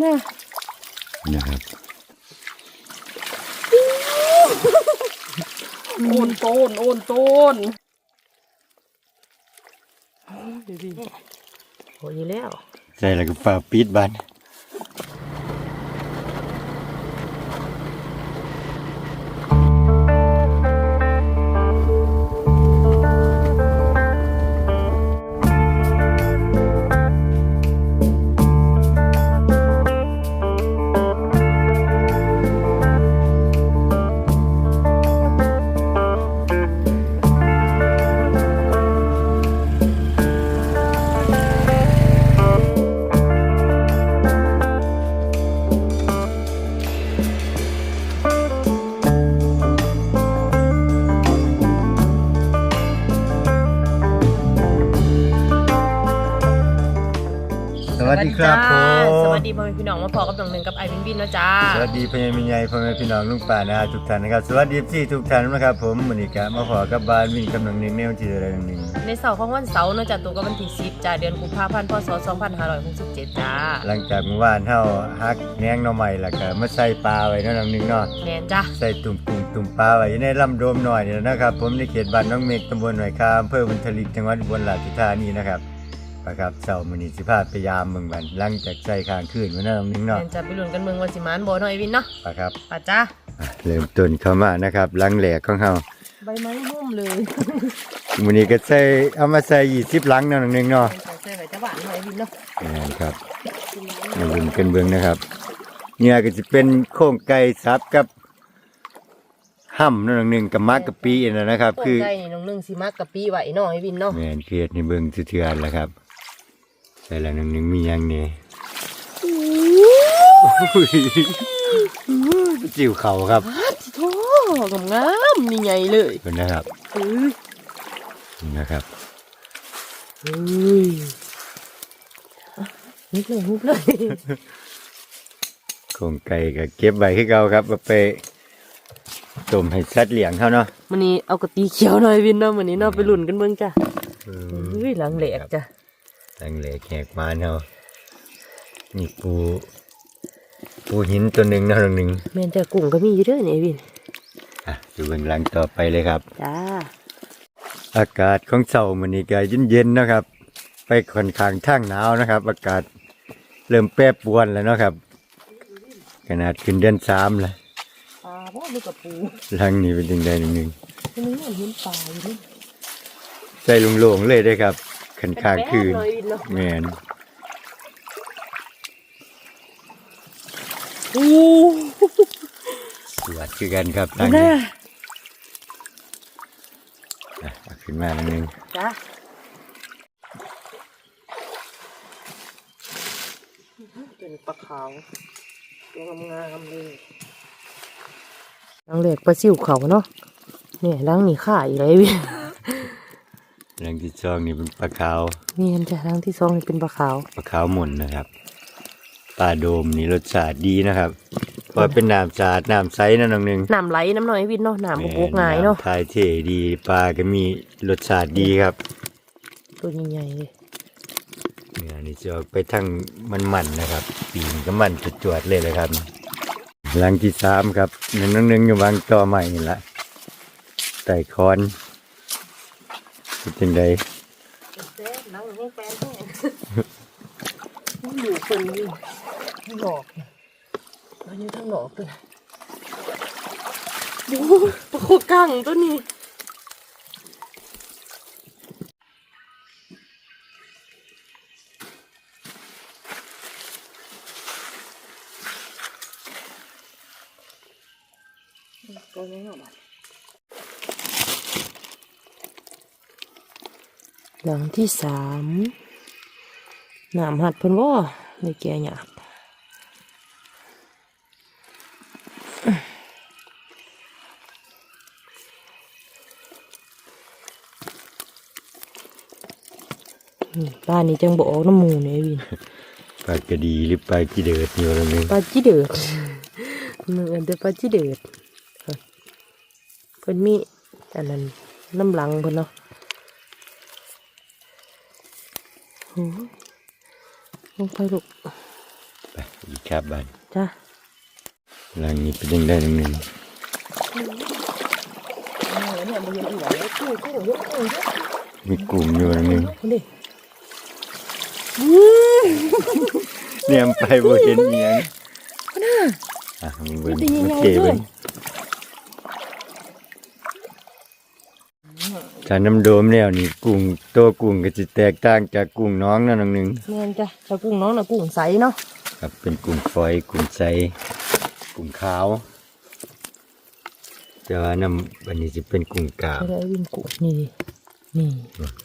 น่ะนะครับโอนโตนโอนโตนดูดิโอ้ยแล้ว ใจแล้วก็ฝ่าปิดบ้าน ครับผจ้ามสวัสดีพ่อแม่พี่น้องมาพอกับน้องหนึ่งกับไอวินวินเนาะจ้าสวัสดีพ่อแม่พี่ใหญ่พ่อแม่พี่น้องลุงป่านะทุกท่านนะครับสวัสดีพี่ทุกท่านนะครับ ผมมือนี้กะมาขอกับบานวิ่งกำลังหนึ่งแนวที่อะไรหนึ่งในเสาร์ของวันเสาร์เนาะจ้าตัวกับวันที่สิบจ้าเดือนกุมภาพันธ์พศสองพันห้าร้อยหกสิบเจ็ดจ้าหลังจากเมื่อวานเฮาฮักแหนงหน่อใหม่แล้วก็มาใส่ปลาไว้เนาะน้องหนึงเนาะแมนจ้าใส่ตุ่มตุ่มตุ่มปลาไว้อยู่ในลำโดมหน่อยนี่แหละนะครับ ผมในเขตบ้านน้องเมฆตำบลหน่อยคาอำเภอบุญทลิกจังหวัดอุบลราชธานีนะครับ นะครับเสาร์มื้อนี้สิพาไปยามเมืองบันหลังจากใส่ค้างคืนมาเนาะน้องหนึงแมเนาะนจ้าไปลุ้นกันเมืองวันสิมานโบเนาะไอวินเนาะไปครับป่ะจ้าอะเริ่มต้นเข้ามานะครับหลังแหลกของเฮาใบไม้หุ้มเลยมื้อนี้ก็ใส่เอามาใส่20หลังเนาะน้องหนึงเนาะใส่ใส่ใบจะหวานหน่อยไอวินเนาะนี่นครับมาลุ้นกันเบิ่งนะครับเนี่ยก็จะเป็นโครงไก่สับกับห่ำเนาะน้องหนึงกับมักกะปินั่นนะครับต้นคือไก่นี่น้องหนึ่งสิมักกับปีไหวเนาะไอวินเนาะแม่นเกียดในเบิ่งเถื่อนๆแล้วครับใส่ละหนึ่งหนึ่งมีหยังนี่อุ้ยจิ๋วเขาครับที่โถงามๆนี่ไงเลยเป็นนะครับเฮ้ยนี่นะครับเฮ้ยฮุบเลยฮุบเลยโครงไก่ก็เก็บไว้คือเก่าครับเอาไปต้มให้สัตว์เลี้ยงเขาเนาะมันนี้เอากระตีเขียวหน่อยวินเนาะมันนี้เนาะไปหลุ่นกันเบิ่งจ้ะเอเฮ้ยหลังแหลกจ้ะ ตั้งเหลกแหกมานเฮานี่ปูปูหินตัวหนึ่งเนาะตัวหนึ่งแม่นจ้ะกุ้งก็มีอยู่เด้อนี่วินอะอยู่เบื้องหลังต่อไปเลยครับ จ้า อากาศของเสาร์มันนี้ก็เย็นๆนะครับ ไปค่อนข้างทางหนาวนะครับ อากาศเริ่มแปรปรวนแล้วเนาะครับ ขนาดขึ้นเดือนสามแล้วปลาบ่มีกับปูหลังนี้เป็นยังไงหนึ่งมันนี่เห็นปลาอยู่นี่ๆใจโล่งๆเลยได้อครับ ขันข้างคืนแป๊บหน่อยวินเนาะแมนอู้สวัสดีกันครับหลังน่านี้อะเอาขึ้นมาหนึ่งจ้าเป็นปลาขาวตัวงามๆเลยหลังแหลกปลาซิวเขาเนาะเนี่ยหลังนี่ข่าอีกเลยวินๆหลั งที่สองนี่เป็นปลาขาวเมียนจ้ะหลังที่สองนี่เป็นปลาขาวปลาขาวหมุนนะครับปลาโดมนี่รสชาติดีนะครับเพราะเป็นน้ำสะอาดน้ำใสนะน้องหนึ่งน้ำไหลน้ำหน่อยวินเนาะน้ำบกบกง่ายเนาะทายเทดีปลาก็มีรสชาติดีครับตัวใหญ่ๆเลยเนี่ยนี่จะออกไปทางมันมันๆนะครับ ปีนก็มันจวดๆเลยเลยครับหลังที่สามครับหนึ่งนึงอยู่วางต่อใหม่นี่ละไต่คอน เป็นจังไดแซ่บน้ำมันแป้งแห้งอยู่คนอยู่ทั้งหลอกมันอยู่ทั้งหลอกตัวโอ้โหปลาโคกังตัวนี้ตัวนี้ออกมา หลังที่สามน้ำหัดเพิ่นว่าในแก่หยาบนี่ป้านี่จังบอกน้ำหมูเนี่ยวินปลากระดีหรือปลากีเดือดอยู่ตรงนึงปลาจีเดือดมันเอิ้นแต่ปลาจีเดือดเพิ่นมีอันนั้นน้ำหลังเพิ่นเนาะโอ้ย ลงไปลูกไปอีกครับบ้านจ้ะหลังนี้เป็นยังได้หนึ่งหนึ่งเนี่ยมันยังเหลือเลยกู้กู้เยอะกู้เยอะมีกลุ่มอยู่หนึ่งหนึ่งนี่เนี่ยมันไปบ่เห็นเอียงอะมึงเบิ่งโอเคเบิ่ง ถ้าน้ำโดมแล้วนี่กุ้งตัวกุ้งก็จะแตกต่างจากกุ้งน้องนั่นหนึ่งแม่นจ้ะชาวกุ้งน้องน่ะกุ้งใสเนาะครับเป็นกุ้งฝอยกุ้งใสกุ้งขาว แต่ว่าน้ำอันนี้จะเป็นกุ้งกาบไม่ได้วิ่งกุ้งนี่นี่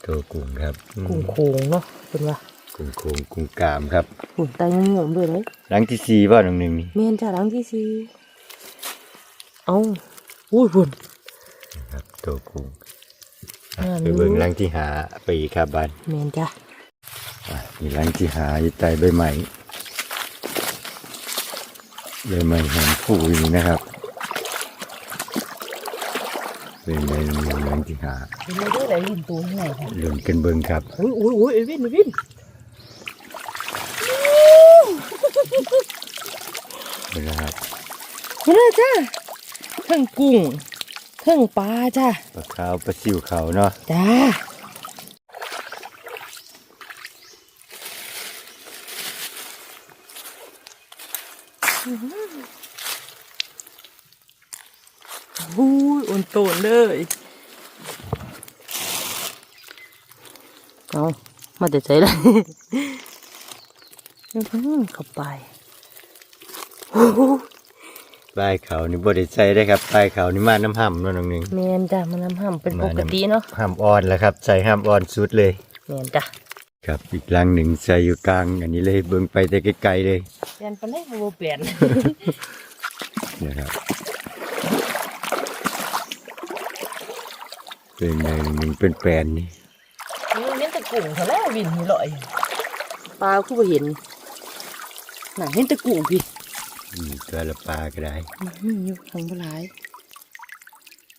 ตัวกุ้งครับอืมกุ้งโขงเนาะเป็นว่ากุ้งโคงกุ้งกามครับ กุ้งไตงงมๆด้วยเลยหลังที่สี่ว่าหนึ่งหนึ่งนี่แม่นจ้ะหลังที่สี่เอ้าอุ้ยพุ่นครับตัวกุ้งอ่า ไปเบิ่งหลังที่หาไปอีกครับบ้านแม่นจ้ะอะมีหลังที่หาอยู่ใต้ใบไม้ใบไม้แห้งฟูอยู่นี่นะครับเป็นใบไม้หลังที่หาเป็นไม่ได้ไหลลินตัวใหญ่ค่ะลุ้นกันเบิ่งครับอุ้ยอุ้ยอุ้ยเอวินเอวินเบิ่งนะครับมาเลยจ้ะเครื่องกุ้ง เครื่องปลาจ้ะปลาขาวปลาซิวเขาเนาะจ้าหูยอ่อนโตนเลยเอามาแต่ใจเลยอื้อหือเข้าไปโอ้โห ปลายเขานี่บ่ได้ใส่ได้ครับปลายเขานี่มาน้ำห่ำเนาะน้องหนึงแมนจ้ะมันน้ำห้ำเป็นปกติเนาะห่ำอ่อนแล้วครับ ใส่ห่ำอ่อนสุดเลย แมนจ้ะครับอีกหลังหนึ่งใส่อยู่กลาง อันนี้เลยเบิ่งไปแต่ไกลๆเลยเปลี่ยนไปเลยโบเปลี่ยนนะครับเป็นไงหนึ่งเป็นแปลนนี่นี่เห็นแต่กุ้งเท่าไรวินนี่ลอยปลาคู่เห็นน่ะเห็นแต่กุ้งพี่อืม ตัวละปลาก็ได้นี่อยู่ทางบหลาย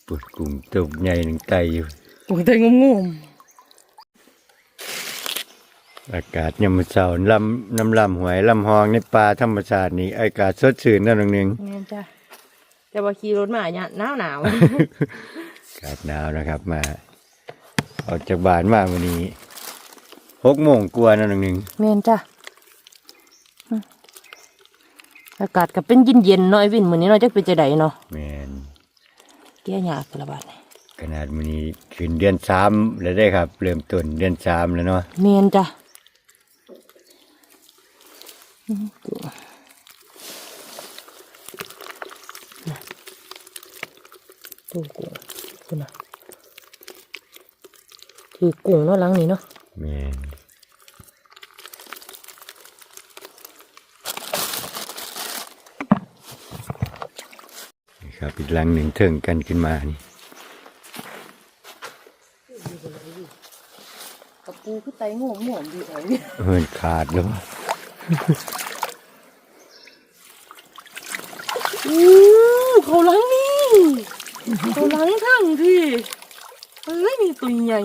ปวดกุ้งตัวใหญ่หนึ่งไตอยู่กุ้งแต่งงมอากาศยามมื้อเช้าลำน้ำลำหวยลำหองในป่าธรรมชาตินี่อากาศสดชื่นนั่นองหนึ่งๆแมนจ้ะแต่ว่าขี่รถมาเนี่ยหนาวหนาวอากาศหนาวนะครับมา ออกจากบ้านมาวันนี้หกโมงกว่านั่นองหนึ่งแมนจ้ะอืม อากาศก็เป็นเย็นเย็นๆเนาะไอ้วินมื้อนี้เนาะจักเป็นจะไดเนาะแมนแก้ยากกระบาดนี่ขนาดวันนี้ขึ้นเดือนสามแล้วได้ครับ เริ่มต้นเดือนสามแล้วเนาะแมนจ้ะอืมกุ้งน่ะตัวกุ้งคุณน่ะคือกุ้งเนาะหลังนี้เนาะแมน ครับอีกหลังหนึ่งเทิงกันขึ้นมานี่กระปูคือไตง่วงม่วงดีไอ้เนี่ยเฮินขาดแล้วอู้เขาหลังนี่เขาหลังทั้งพี่เอ้ยมีตัวใหญ่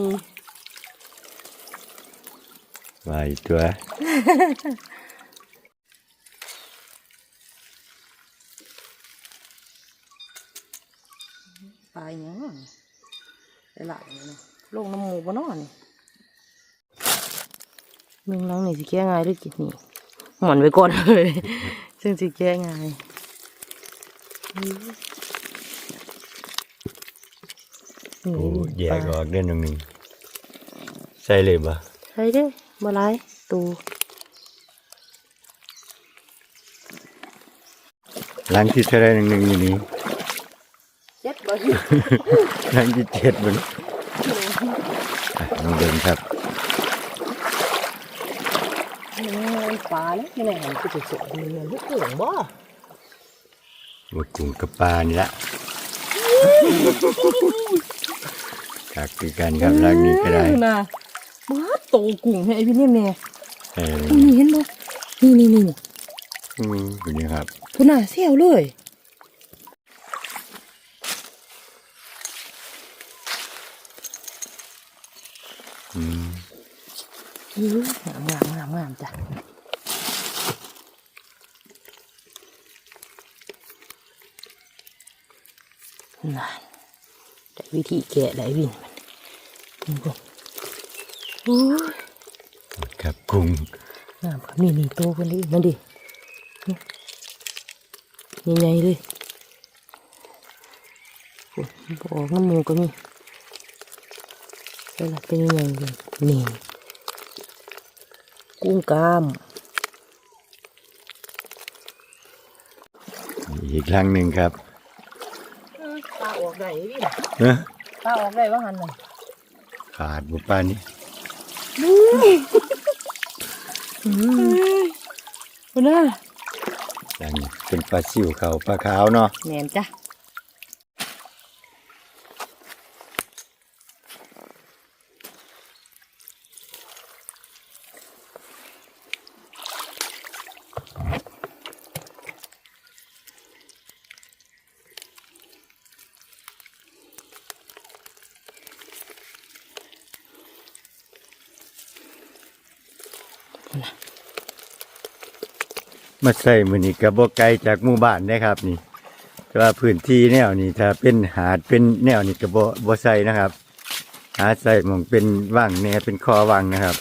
มาอีกตัว ตายยังหลายๆเลยเนาะลงน้ำหมูบ่เนอนี่มึงหลังนี่สิแก้ง่ายหรือกินนี่หมอนไว้ก่อนเลยซึ่งสิแก้ง่ายโอ้แยกออกเดือนหนึ่งหนึ่งใส่เลยบ่ใช่เด้บ่หลายตูหลังที่เท่าไรหนึ่งหนึ่งอยู่นี่ เจ็ดบ่หลังที่เจ็ดมันอะน้องเดินครับปลาแล้วที่ไหนหันคือจะสวยมันมันลูกเก่งบ่หมดกุ้งกับปลานี่ละกักคือกันครับหลังนี้ก็ได้นะมาโตกุ้งให้ไอ้พี่เนี่ยแม่เออนี่เห็นบ่นี่นี่นี่อืมเป็นยังครับคุณน่ะเสียวเลย งามงามงามงามจ้ะนั่นแต่วิธีแกะได้วินมันกุ้งอุ้ยครับกุ้งงามครับนี่นี่โตคนนี้นั่นดินี่ใหญ่เลยบอกน้ำมูก็มีแล้วเป็นยังไงนี่ กุ้งกล้ามอีกครั้งหนึ่งครับปลาออกได้พี่เอ้อปลาออกได้ว่าหันน่ะขาดบุปลานี่คุณน่ะอันนี้เป็นปลาซิวเขาปลาขาวเนาะแหนมจ้ะน่ะ มาใส่มือนี้กระบอกไกลจากหมู่บ้านนะครับ นี่ แต่ว่าพื้นที่แนวนี้ถ้าเป็นหาดเป็นแนวนี้กระบอกบ่ใส่นะครับ หาใส่หมองเป็นว่างแนเป็นคอว่างนะครับ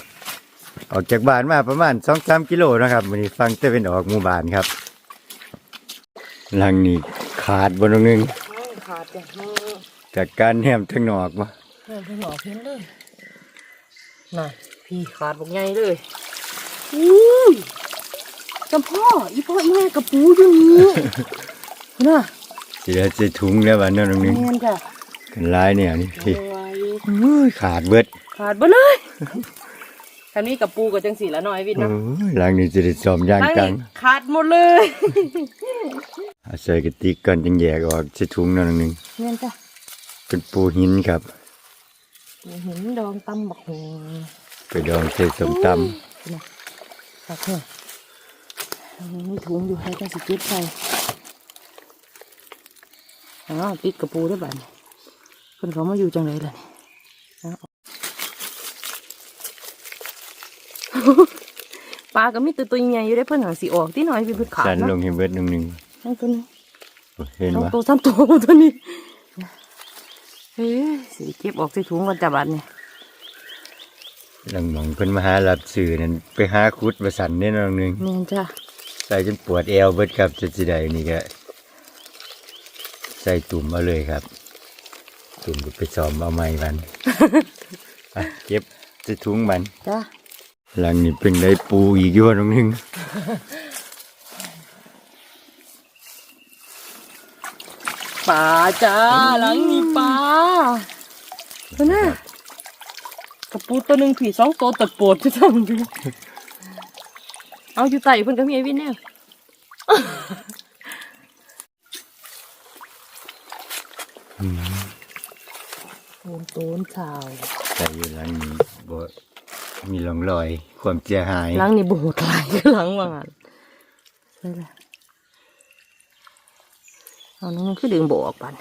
ออกจากบ้านมาประมาณสองสามกิโลนะครับมือนี้ฟังแต่เป็นออกหมู่บ้านครับหลังนี้ขาดบนตรงนึงขาดจ้ะมือจากการแหมทั้งนอกวะเพิ่มให้หนอเพ้นเลยน่ะพี่ขาดบอกใหญ่เลยอุ้ย จำพ่ออีพ่ออีแม่กับปูอยู่นี่น่ะเสียจะถุงแล้ววันนั้นตรงนึงแม่นจ้ะกันร้ายเนี่ยนี่พี่เอาไว้อุ้ยขาดเบิดขาดไปเลยคันนี้กับปูกับจังสีละหน่อยวินโอ้นะยหลังนี้จะได้ซ้อมย่างทั้งกังนี้ขาดหมดเลยเอาใส่กระติกก่อนจึงแยกออกใส่ถุงนั่นนึงแม่นจ้ะเป็นปูหินครับ เห็นดองตำบักหงไปดองใส่สมตนะตักเถอะ มีถุงอยู่ให้จังสิเก็บใส่อ้าวปิดกระปูได้บ้านเพิ่นเขามาอยู่จังไรล่ะนี่เอาปลาก็มีตัวตัวใหญ่อยู่ได้เพิ่นหาสิออกที่หน่อยเพิ่นเพิ่นขาำดสันลเนาะงให้เบิดนึงนึงนั่นตัวนี้เห็นสองว่าตัวสามตัวตัวนี้เฮ้ยสิเก็บออกใส่ถุงก่อนจ้ะบัดเนี่ยหลังหมองเพิ่นมาหารับสื่อนั่นไปหาคุดมาสันนี่นนึงแม่นจ้ะใส่จนปวดเอวเบิดครับจะสิได้นี่ก็ใส่ตุ่มเอาเลยครับ ตุ่มก็ไปซ้อมเอาไม้มันอะเก็บใส่ถุงมันจ้ะหลังนี้เป็นได้ปูอีกอยู่ตรงนึงปลาจ้าหลังมีปลาตัวน่ะกระปูตัวหนึ่งผีสองตัวตัดปวดที่ทำดู เอาอยู่ไต่เพิ่นก็มีไอ้วินแน่โอนโตนชาวใส่อยู่หลังนี้บ่มีร่องรอย ความเสียหายหลังนี่โบดไหลายหลังว่างั้นใช่ละเอาน้องคือดึงโบออกปัน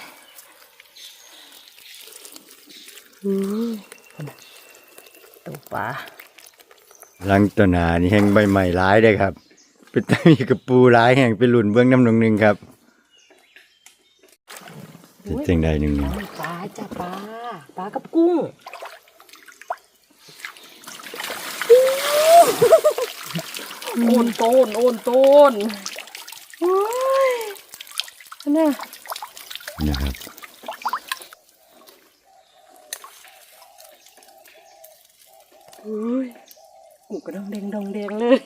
อุ้ยพุ่นน่ะตัวปลาห ลังต้นหานี่แห้งใบใหม่ร้ายได้อครับเป็นตามีกระปูร้ายแห้งเป็นหลุนเบื้องน้ำหนงหนึ่งครับเป็นจังใดหนึ่งหนึ่งปลาจ้ะปลาปลากับกุ้งโอนโตนโอนโตนโอ้ยน่ะนะครับ โอ้ยกูก็ ดองแดงดองแดงเลย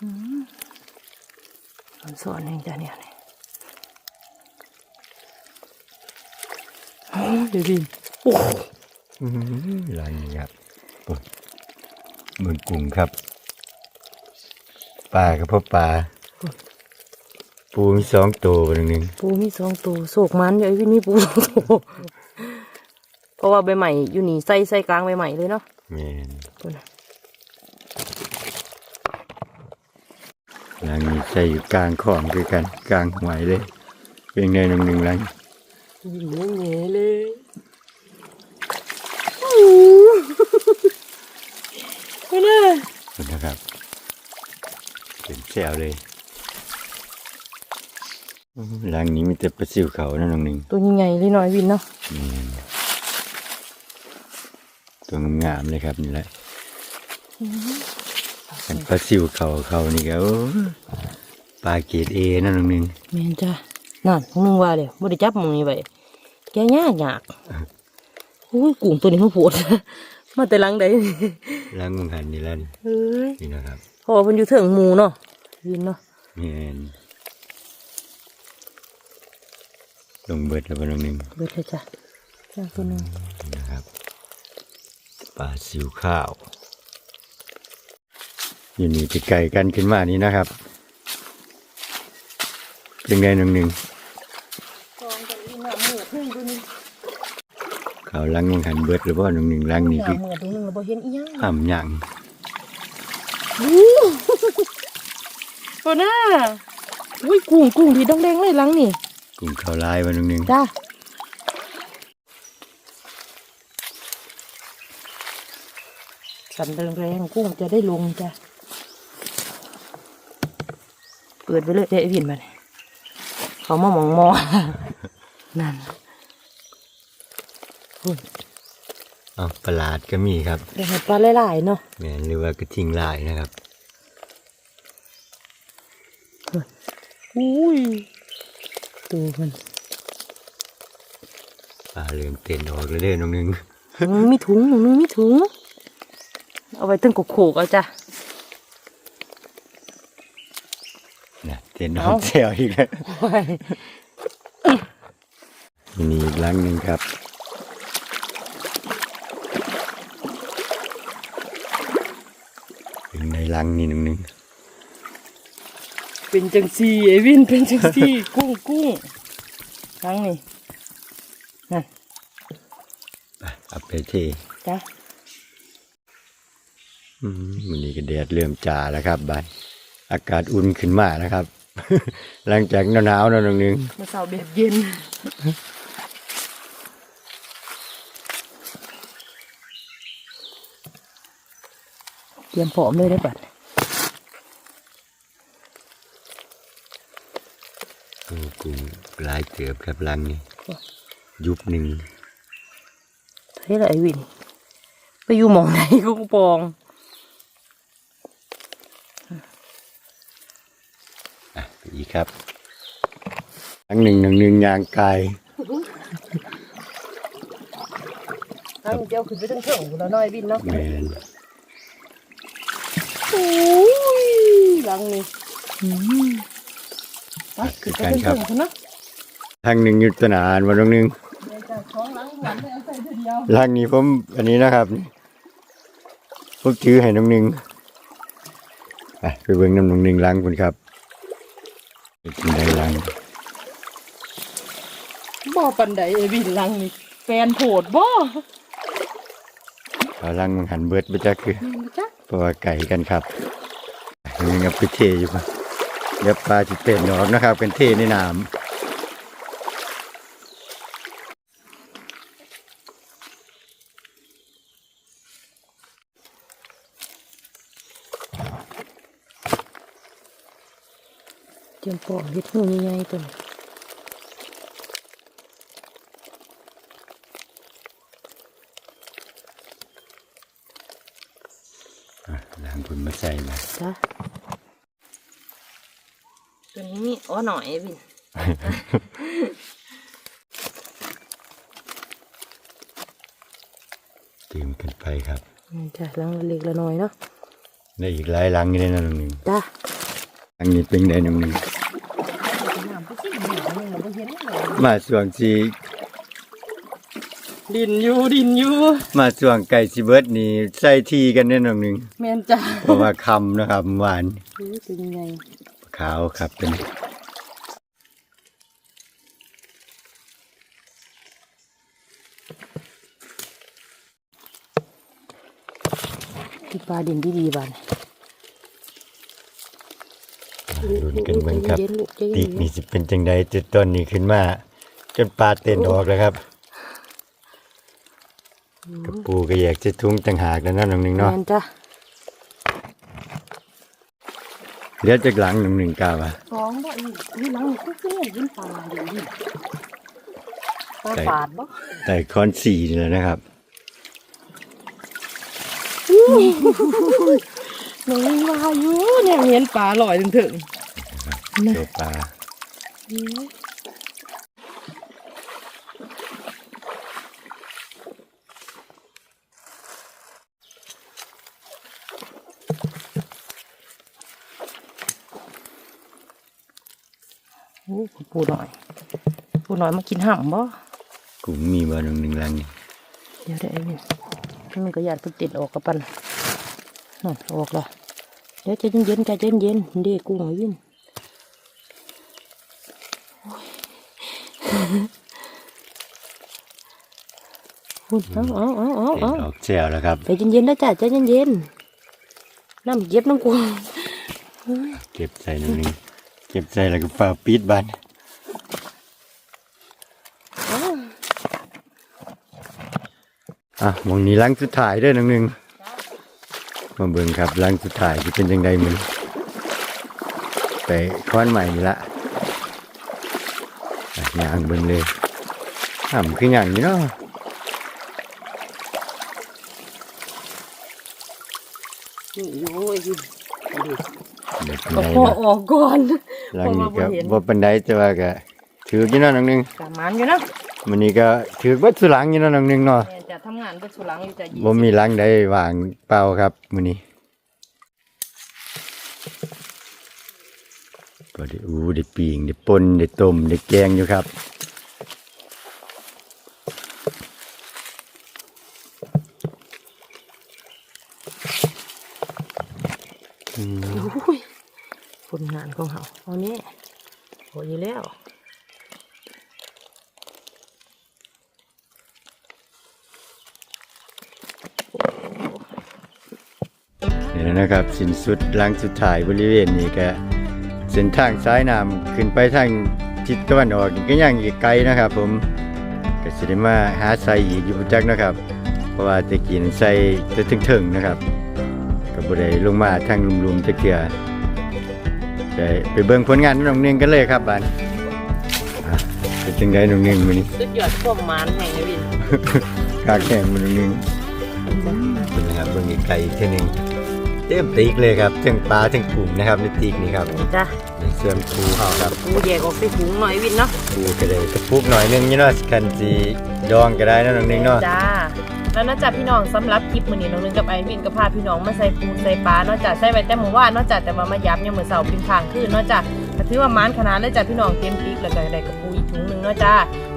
อืมมันสอนเองจ้ะเนี่ยเนี่ยโอ้ยเดี๋ยวดิโอ้ยอื้อหือลายนี้ครับโอ้ยเหมือนกุ้งครับปลากับพ่อปลาปูมีสองตัวหนึ่งหนึ่งปูมีสองตัวโศกมันอยู่ไอ้พี่มีปูสองตัวเพราะว่าใบใหม่อยู่นี่ใส่ใส่กลางใบใหม่เลยเนาะ แม่น ตัวน่ะ หลังนี้ ใส่อยู่กลางของด้วยกันกลางหวยเลยเป็นไงหนึ่งหนึ่งหลังยิงเงี้ยเลยไม่น่านะครับ เป็นแซวเลยหลังนี้มีแต่ปลาซิวเขานั่นน้องหนึ่งตัวใหญ่ๆเลยหน่อยวินเนาะตัวงามๆเลยครับนี่แหละอันปลาซิวเขาเขานี่ก็โอ้ ปลาเกรดเอนั่นน้องหนึ่งแม่นจ้ะนั่นของมึงว่าเดี๋ยวบ่ได้จับมึงนี่ไว้แกยากยากอุ้ยกุ้งตัวนี้มันโผดมาแต่หลังใดนี่หลังมึงหันนี่แล้วนี่เอ้ยนี่นะครับเพราะว่าเพิ่นอยู่เถิงหมู่เนาะวินเนาะนี่เองลงเบิดแล้วบ่น้องหนึ่งเบิดเลยจ้ะจ้าตัวหนึงนี่นะครับปลาซิวข้าวอยู่นี่จะไก่กันขึ้นมานี่นะครับ เป็นไงน้องหนึ่งกองกันอีหน้าเหมือดหนึงตัวนี้เขาวหลังมึงหันเบิดหรือว่าน้องหนึ่งหลังหนี่น้าคือเหมือดตัวหนึงแล้วบ่เห็นอีหยังห้ามหยังตัวหน้าอุ้ยกุ้งกุ้งที่ดองแดงเลยหลังนี่กลุ่มเขาวลายวันน้องหนึ่งจ้าสั่นแรงๆกุ้งจะได้ลงจ้ะเปิดไปเลยเดี๋ยวไอ้วินมาเนี่ย เขามามองมอนั่นเอาประหลาดก็มีครับเดี๋ยวให้ปลาหลายๆเนาะแม่นหรือว่ากระทิงลายนะครับอุ้ยตัวมันปลาเริ่มเต้นออกแล้วเด้อน้องหนึ่งอืมมีถุงหนูนึงมีถุง เอาไว้ตั้งกโขกเอาจ้ะ นะเต้นออเอากแซวอีกแล้วไว้มีอีกหลังหนึ่งครับถึงในหลังนี่น้องหนึ่งเป็นจังซี่ไอ้วินเป็นจังซี่ กุ้งกุ้งทั้งนี่นั่นไปเอาไปเทจ้ะอืมวันนี้ก็แดดเริ่มจ่าแล้วครับบายอากาศอุ่นขึ้นมาแล้วครับ หลังจากหนาวๆเนาะน้องหนึ่งมาเสาแบบเย็นเตรียมพร้อมเลยได้อบัดโอ้กูหลายเติบครับหลังนี้ยุบหนึ่งเฮ้ยละไอ้วิน ไปอยู่หมองไหนกุ้งปองอะไปอีก ครับหลังหนึ่งหนึ่งหนึ่งยางไกลตั้งเจ้าขึ้นไปตั้งเถิงแล้วน้อยวินเนาะแมนโอ้ยหลังนี่อืมไปขึ้นไปตั้งเถิงคนเนาะทางหนึ่งอยุตนานวันหนึ่งเดี๋ยวจะท้องหลังหลังไม่เอาใส่เดียวหลังนี้ผมอันนี้นะครับผมถือให้น้องหนึ่งไปไปเบิ่งน้ำน้องหนึ่งหล้างคุณครับไปกินได้หล้าง บ่ ปันใดไอ้วินหลังนี่แฟนโผดบ่เอาหล้างมันหันเบิดไปจักคือแม่นบ่จ๊ะเพราะว่าไก่กันครับยังเอาไปเทอยู่ครับเดี๋ยวปลาจิเต้นออกนะครับเป็นเทในน้เตรียมปองเฮ็ดหูใหญ่ๆตัวนี้ำอะหล้างคุณ มาใส่มาจ้ะตัวนี้มีอ๋อหน่อยไอ้วินเตรียมกันไปครับอืมจ้ะหลังละเล็กละน้อยเนาะได้อีกหลายหลังนี่นะน้องหนึ่งจ้ะหลังนี้เป็นได้น้องหนึ่งน้ำไปสิหนูนึงบ่เห็นเลยมาส่วงสี ดินอยู่ดินอยู่มาส่วงไก่สิเบิดนี่ใส่ทีกันแน่น้องหนึ่งแม่นจ้ะเพราะว่าคำนะครับหวานอู้เป็นยังไงขาวครับเป็นที่ปลาดินดีๆบาดนี้ลุ้นกันเบิ่งครับใจเย็นลูกใจปีเย็กนนี่สิเป็นจังใดจุดต้นนี้ขึ้นมา จนปลาเต้นออกแล้วครับ กระปูก็อยากจะทุ่งต่างหากแล้วเนาะน้องหนึ่งเนาะแม่นจ้ะเหลือจากหลังหนึ่งหนึ่งกาวอะสองบ่อีกนี่หลังนี่คือเสี้ยยินปลาเดี๋ยวนี้ปลาใช่ปาดบ่แต่คอนสี่นี่แหละนะครับหนูยังว่าอยู่เนี่ยเห็นปลาลอยถึงถึงตัวปลา โอ้ปูหน่อย ปูหน่อยมากินห่ำบ่กลุ่มมีบ่หนึ่งหนึ่งหลังนี่เดี๋ยวได้ไอ้นี่มันก็อยากไปติดออกกับปันนั่นออกและเดี๋ยวใจเย็นๆใจเย็นๆเด็กกุ้งไอ้วินโอ้ยเอาเอาเอาเอาเห็นเอาออกแซวแล้วครับใจเย็นๆนะจ้ะใจเย็นๆน้ำเก็บน้ำกุ้งเก็บใส่หนึ่งหนึ่ง เก็บใส่แล้วก็ฝ้าปิดบ้านอะหมองนี้หลังสุดท้ายเด้อหนึ่งหนึ่งมาเบิ่งครับหลังสุดท้ายที่เป็นยังไงมึงไปค้อนใหม่นี่ละอะย่างเบิ่งเลยอ่ำคืออย่างนี้เนาะนี่โอ้ยวินเด็กก็ไดพอออกก่อน หลังนี้ก็เพราะว่าบ่เห็นบ่ปันไดแต่ว่าก็ถือกี่เนาะหนึ่งหนึ่งสามานอยู่นะมันนี้ก็ถือเบัดสุหลังอยู่เนาะหนึ่งหนึ่งเนาะแม่จะทำงานเพื่อสุหลังอยู่จะยี่บ่มีหลังใดว่างเปล่าครับมื้อนี้ก็ได้อู้ได้ปีงได้ป่นได้ต้มได้แกงอยู่ครับ โอ้ย ผลงานของเขาเอานี่ยโอ้ยแล้วนี่นะครับสิ้นสุดลังสุดท้ายบริเวณนี้ก็เส้นทางซ้ายน้ำขึ้นไปทางทิศตะวันออกก็ยังอีกไกลนะครับ ผมก็สิได้มาหาใส่อีกอยู่บ่จักนะครับ เพราะว่าตะกี้นใส่จะถึงๆนะครับก็บ่ได้ลงมาทางลุมๆจักเทื่อ ไปไปเบิ่งผลงานน้องเนียงกันเลยครับบานอะเป็นจังไดน้องเนียงมื้อนี้สุดยอดความหมานแห่งเลยวินกากแข่งมื้อน้องเนียงเป็นนะครับเบิ่งอีกไกลอีกเท่อหนึงเต็มตีกเลยครับทั้งปลาทั้งกุ้งนะครับในตีกนี่ครับนี่จ้ะในส่วนปูเฮาครับกูแยกออกใส่ถุงหน่อยวินเนาะปูก็ได้กระปุกหน่อยนึงนี่เนาะกันสิดองก็ได้เนาะน้องเนียงเนาะจ้า แล้วนอกจากพี่น้องสำหรับคลิปมื้อนี้น้องนึงกับไอวินก็พาพี่น้องมาใส่ปูใส่ปลานอกจากใส่ไว้แต่หมู่ว่านนอกจากแต่ว่ามายับเนี่ยามมื้อเช้าพิมพ์ทางคืนนอกจากก็ถือว่ามานขนาดเลยจ้ะพี่น้องเต็มปิ๊กแล้วก็ได้กระปูอีกถุงหนึงเนาะจ้า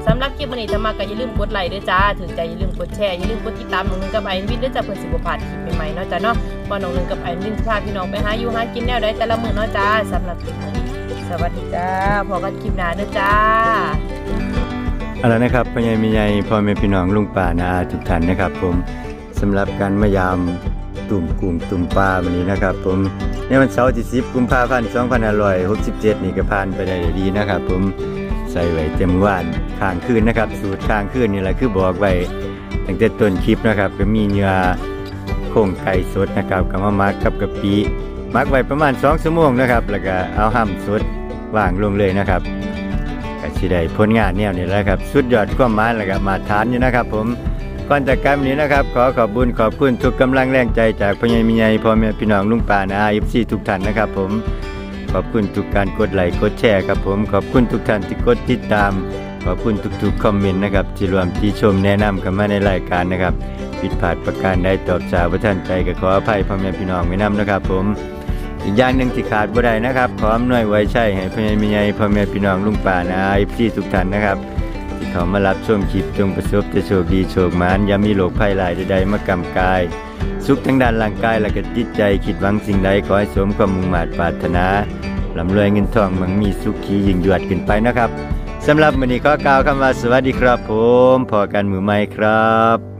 สำหรับคลิปมื้อนี้ถ้ามาก็อย่าลืมกดไลค์ด้วยจ้าถึงใจอย่าลืมกดแชร์อย่าลืมกดติดตามน้องนึงกับไอวินด้วยจ้ะเพื่อสิบ่พลาดคลิปใหม่ๆเนาะจ้าเนาะพอน้องนึงกับไอวินพาพี่น้องไปหาอยู่หากินแนวใดแต่ละมื้อเนาะจ้าสำหรับคลิปมื้อนี้สวัสดีจ้าพบกันคลิปหน้าเด้อจ้า เอาละนะครับพ่อใหญ่แม่ใหญ่พ่อแม่พี่น้องลุงป่านาทุกท่านนะครับ ผมสำหรับการมายามตุ่มกุ้งตุ่มปลาวันนี้นะครับ ผมในวันเสาร์ที่10กุมภาพันธ์2567นี่ก็ผ่านไปได้ดีนะครับ ผมใส่ไว้เต็มว่านข้างคืนนะครับ สูตรข้างคืนนี่แหละคือบอกไว้ตั้งแต่ต้นคลิปนะครับ ก็มีเนื้อโครงไก่สดนะครับกับมามักกับกะปิมักไว้ประมาณ2ชั่วโมงนะครับ แล้วก็เอาห้ำสดวางลงเลยนะครับ สิได้ผลงานแนวนี้แหละครับ สุดยอดความหมายแล้วก็มาทานอยู่นะครับ ผมก่อนจากการวันนี้นะครับ ขอขอบคุญขอบคุณทุกกำลังแรงใจจากพ่อใหญ่มีใหญ่พ่อแม่พี่น้องลุงป่านาอีฟซีทุกท่านนะครับ ผมขอบคุณทุกการกดไลค์กดแชร์ครับผมขอบคุณทุกท่านที่กดติดตาม ขอบคุณทุกๆคอมเมนต์นะครับที่รวมที่ชมแนะนำกันมาในรายการนะครับผิดพลาดประการใดตอบสาวประท่านใจก็ขออภัยพ่อแม่พี่น้องไว้นํนะครับ ผม อีกอย่างหนึ่งที่ขาดบ่ได้นะครับขออำนวยไว้ใช่ให้พ่อใหญ่แม่ใหญ่พ่อแม่พี่น้องลุงป่านะไอพี่ทุกท่านนะครับที่เขามารับชมคลิปจงประสบแต่โชคดีโชคมานอย่ามีโรคภัยหลายใดๆมากำกาย สุขทั้งด้านร่างกายและก็จิตใจคิดหวังสิ่งใดขอให้สมความมุ่งมา่ปรารถนาลำรวยเงินทองมั่งมีสุขียิ่งยวดขึ้นไปนะครับสำหรับวันนี้ขอกล่าวคำว่าสวัสดีครับผมพอกันมือใหม่ครับ